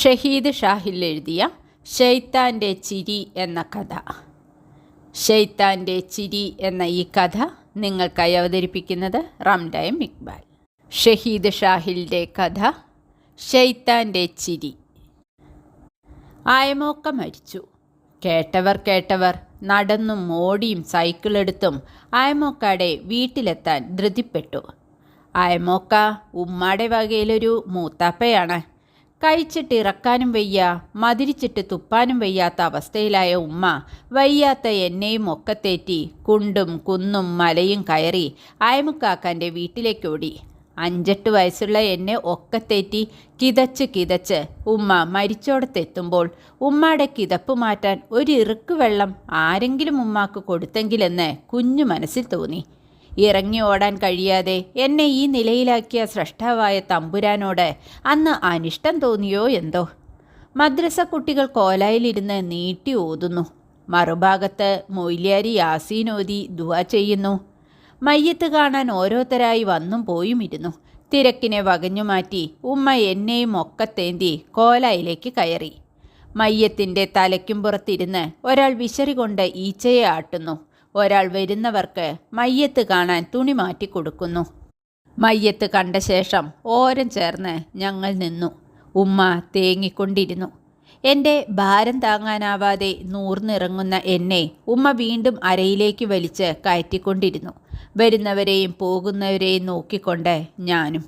ഷഹീദ് ഷാഹിൽ എഴുതിയ ഷെയ്ത്താന്റെ ചിരി എന്ന കഥ. ഷെയ്ത്താന്റെ ചിരി എന്ന ഈ കഥ നിങ്ങൾക്കായി അവതരിപ്പിക്കുന്നത് റംഡയം ഇക്ബാൽ. ഷഹീദ് ഷാഹിലിന്റെ കഥ ഷെയ്ത്താന്റെ ചിരി ആയമോക്ക മരിച്ചു. കേട്ടവർ കേട്ടവർ നടന്നും ഓടിയും സൈക്കിളെടുത്തും ആയമോക്കാടെ വീട്ടിലെത്താൻ ധൃതിപ്പെട്ടു. ആയമോക്ക ഉമ്മാടെ വകയിലൊരു മൂത്താപ്പയാണ്. കഴിച്ചിട്ട് ഇറക്കാനും വയ്യ മതിരിച്ചിട്ട് തുപ്പാനും വയ്യാത്ത അവസ്ഥയിലായ ഉമ്മ വയ്യാത്ത എന്നെയും ഒക്കത്തേറ്റി കുണ്ടും കുന്നും മലയും കയറി അയമുക്കാക്കാന്റെ വീട്ടിലേക്കോടി. അഞ്ചെട്ട് വയസ്സുള്ള എന്നെ ഒക്കത്തേറ്റി കിതച്ച് കിതച്ച് ഉമ്മ മരിച്ചോടത്തെത്തുമ്പോൾ ഉമ്മയുടെ കിതപ്പ് മാറ്റാൻ ഒരു ഇറുക്ക് വെള്ളം ആരെങ്കിലും ഉമ്മാക്ക് കൊടുത്തെങ്കിലെന്ന് കുഞ്ഞു മനസ്സിൽ തോന്നി. ഇറങ്ങി ഓടാൻ കഴിയാതെ എന്നെ ഈ നിലയിലാക്കിയ സ്രഷ്ടാവായ തമ്പുരാനോട് അന്ന് അനിഷ്ടം തോന്നിയോ എന്തോ? മദ്രസ കുട്ടികൾ കോലായിലിരുന്ന് നീട്ടി ഓതുന്നു. മറുഭാഗത്ത് മൊയ്ലിയാരി യാസീനോതി ദുവ ചെയ്യുന്നു. മയ്യത്ത് കാണാൻ ഓരോരുത്തരായി വന്നും പോയും ഇരുന്നു. തിരക്കിനെ വകഞ്ഞു മാറ്റി ഉമ്മ എന്നെയും ഒക്കത്തേന്തി കോലായിലേക്ക് കയറി. മയ്യത്തിന്റെ തലയ്ക്കും പുറത്തിരുന്ന് ഒരാൾ വിശറി കൊണ്ട് ഈച്ചയെ ആട്ടുന്നു. ഒരാൾ വരുന്നവർക്ക് മയ്യത്ത് കാണാൻ തുണി മാറ്റി കൊടുക്കുന്നു. മയ്യത്ത് കണ്ട ശേഷം ഓരം ചേർന്ന് ഞങ്ങൾ നിന്നു. ഉമ്മ തേങ്ങിക്കൊണ്ടിരുന്നു. എന്റെ ഭാരം താങ്ങാനാവാതെ നൂർന്നിറങ്ങുന്ന എന്നെ ഉമ്മ വീണ്ടും അരയിലേക്ക് വലിച്ച് കയറ്റിക്കൊണ്ടിരുന്നു. വരുന്നവരെയും പോകുന്നവരെയും നോക്കിക്കൊണ്ട് ഞാനും.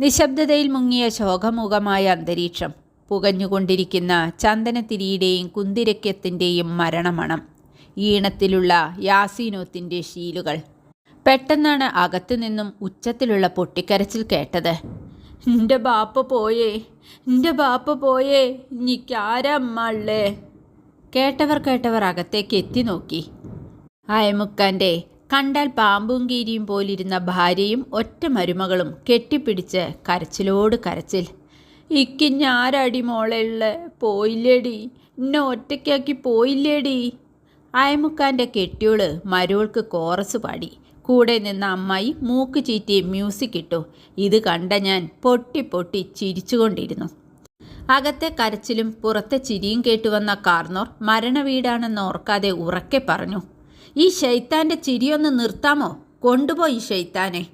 നിശബ്ദതയിൽ മുങ്ങിയ ശോകമുഖമായ അന്തരീക്ഷം. പുകഞ്ഞുകൊണ്ടിരിക്കുന്ന ചന്ദനത്തിരിയുടെയും കുന്തിരക്യത്തിന്റെയും മരണമണം. ഈണത്തിലുള്ള യാസീനോത്തിന്റെ ശീലുകൾ. പെട്ടെന്നാണ് അകത്തു നിന്നും ഉച്ചത്തിലുള്ള പൊട്ടിക്കരച്ചിൽ കേട്ടത്. എന്റെ ബാപ്പ പോയേ എന്റെ ബാപ്പ പോയേ എനിക്കാരമ്മള്ളേ കേട്ടവർ കേട്ടവർ അകത്തേക്ക് എത്തി നോക്കി. അയമുക്കാന്റെ കണ്ടാൽ പാമ്പും കീരിയും പോലിരുന്ന ഭാര്യയും ഒറ്റ മരുമകളും കെട്ടിപ്പിടിച്ച് കരച്ചിലോട് കരച്ചിൽ. ഇക്കിഞ്ഞാരടി മോളെയുള്ള പോയില്ലേടി എന്നെ ഒറ്റയ്ക്കാക്കി പോയില്ലേടി. അയമുക്കാന്റെ കെട്ടിയോൾ മരുവൾക്ക് കോറസ് പാടി. കൂടെ നിന്ന അമ്മായി മൂക്ക് ചീറ്റി മ്യൂസിക് ഇട്ടു. ഇത് കണ്ട ഞാൻ പൊട്ടി പൊട്ടി ചിരിച്ചുകൊണ്ടിരുന്നു. അകത്തെ കരച്ചിലും പുറത്തെ ചിരിയും കേട്ടുവന്ന കാർന്നോർ മരണവീടാണെന്ന് ഓർക്കാതെ ഉറക്കെ പറഞ്ഞു. ഈ ഷെയ്ത്താന്റെ ചിരിയൊന്ന് നിർത്താമോ? കൊണ്ടുപോയി ഷെയ്ത്താനെ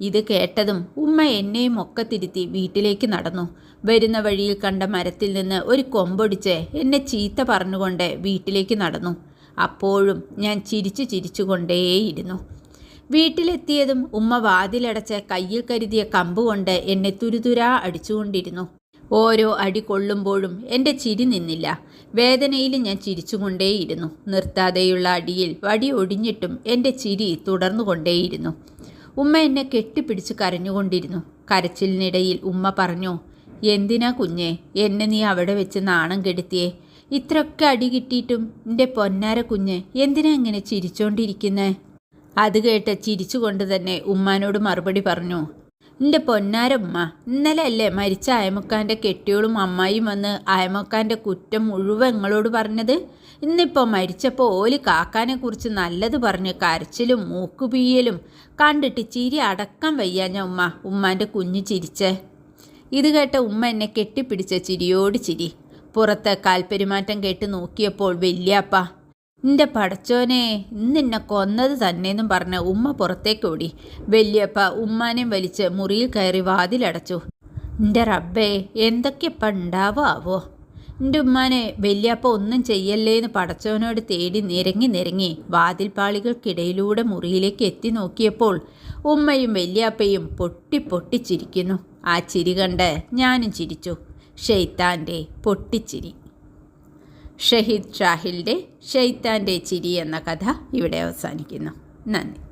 ഇത് കേട്ടതും ഉമ്മ എന്നെയും ഒക്കെ തിരുത്തി വീട്ടിലേക്ക് നടന്നു. വരുന്ന വഴിയിൽ കണ്ട മരത്തിൽ നിന്ന് ഒരു കൊമ്പൊടിച്ച് എന്നെ ചീത്ത പറഞ്ഞുകൊണ്ട് വീട്ടിലേക്ക് നടന്നു. അപ്പോഴും ഞാൻ ചിരിച്ചു ചിരിച്ചുകൊണ്ടേയിരുന്നു. വീട്ടിലെത്തിയതും ഉമ്മ വാതിലടച്ച് കയ്യിൽ കരുതിയ കമ്പുകൊണ്ട് എന്നെ തുരുതുരാ അടിച്ചുകൊണ്ടിരുന്നു. ഓരോ അടി കൊള്ളുമ്പോഴും എന്റെ ചിരി നിന്നില്ല. വേദനയിൽ ഞാൻ ചിരിച്ചുകൊണ്ടേയിരുന്നു. നിർത്താതെയുള്ള അടിയിൽ വടി ഒടിഞ്ഞിട്ടും എന്റെ ചിരി തുടർന്നുകൊണ്ടേയിരുന്നു. ഉമ്മ എന്നെ കെട്ടിപ്പിടിച്ച് കരഞ്ഞുകൊണ്ടിരുന്നു. കരച്ചിലിനിടയിൽ ഉമ്മ പറഞ്ഞു എന്തിനാ കുഞ്ഞേ എന്നെ നീ അവിടെ വെച്ച് നാണം കെടുത്തിയേ? ഇത്രയൊക്കെ അടി കിട്ടിയിട്ടും എന്റെ പൊന്നാര കുഞ്ഞ് എന്തിനാ ഇങ്ങനെ ചിരിച്ചോണ്ടിരിക്കുന്നേ? അത് കേട്ട് ചിരിച്ചുകൊണ്ട് തന്നെ ഉമ്മാനോട് മറുപടി പറഞ്ഞു എന്റെ പൊന്നാരമ്മ ഇന്നലെ അല്ലേ മരിച്ച അയമുക്കാന്റെ കെട്ടിയോളും അമ്മായിയും വന്ന് അയമുക്കാന്റെ കുറ്റം മുഴുവൻ നിങ്ങളോട് പറഞ്ഞത്? ഇന്നിപ്പോൾ മരിച്ചപ്പോൾ ഓലി കാക്കാനെ കുറിച്ച് നല്ലത് പറഞ്ഞ് കരച്ചിലും മൂക്കുപീയലും കണ്ടിട്ട് ചിരി അടക്കം വയ്യാഞ്ഞ ഉമ്മ ഉമ്മാന്റെ കുഞ്ഞ് ചിരിച്ചേ. ഇത് കേട്ട ഉമ്മ എന്നെ കെട്ടിപ്പിടിച്ച ചിരിയോട് ചിരി. പുറത്ത് കാൽപ്പെരുമാറ്റം കേട്ട് നോക്കിയപ്പോൾ വല്യാപ്പ നിന്റെ പടച്ചോനെ ഇന്നെന്നെ കൊന്നത് തന്നെയെന്നും പറഞ്ഞ് ഉമ്മ പുറത്തേക്ക് ഓടി. വല്യപ്പ ഉമ്മാനെയും വലിച്ച് മുറിയിൽ കയറി വാതിലടച്ചു. നിന്റെ റബ്ബേ എന്തൊക്കെയപ്പ ഉണ്ടാവാവോ എന്റെ ഉമ്മാനെ വല്യപ്പ ഒന്നും ചെയ്യല്ലേ എന്ന് പടച്ചവനോട് തേടി നിരങ്ങി നിരങ്ങി വാതിൽപ്പാളികൾക്കിടയിലൂടെ മുറിയിലേക്ക് എത്തി നോക്കിയപ്പോൾ ഉമ്മയും വല്യാപ്പയും പൊട്ടി പൊട്ടിച്ചിരിക്കുന്നു. ആ ചിരി കണ്ട് ഞാനും ചിരിച്ചു. ഷെയ്ത്താന്റെ പൊട്ടിച്ചിരി. ഷഹീദ് ഷാഹിലിന്റെ ഷെയ്ത്താന്റെ ചിരി എന്ന കഥ ഇവിടെ അവസാനിക്കുന്നു. നന്ദി.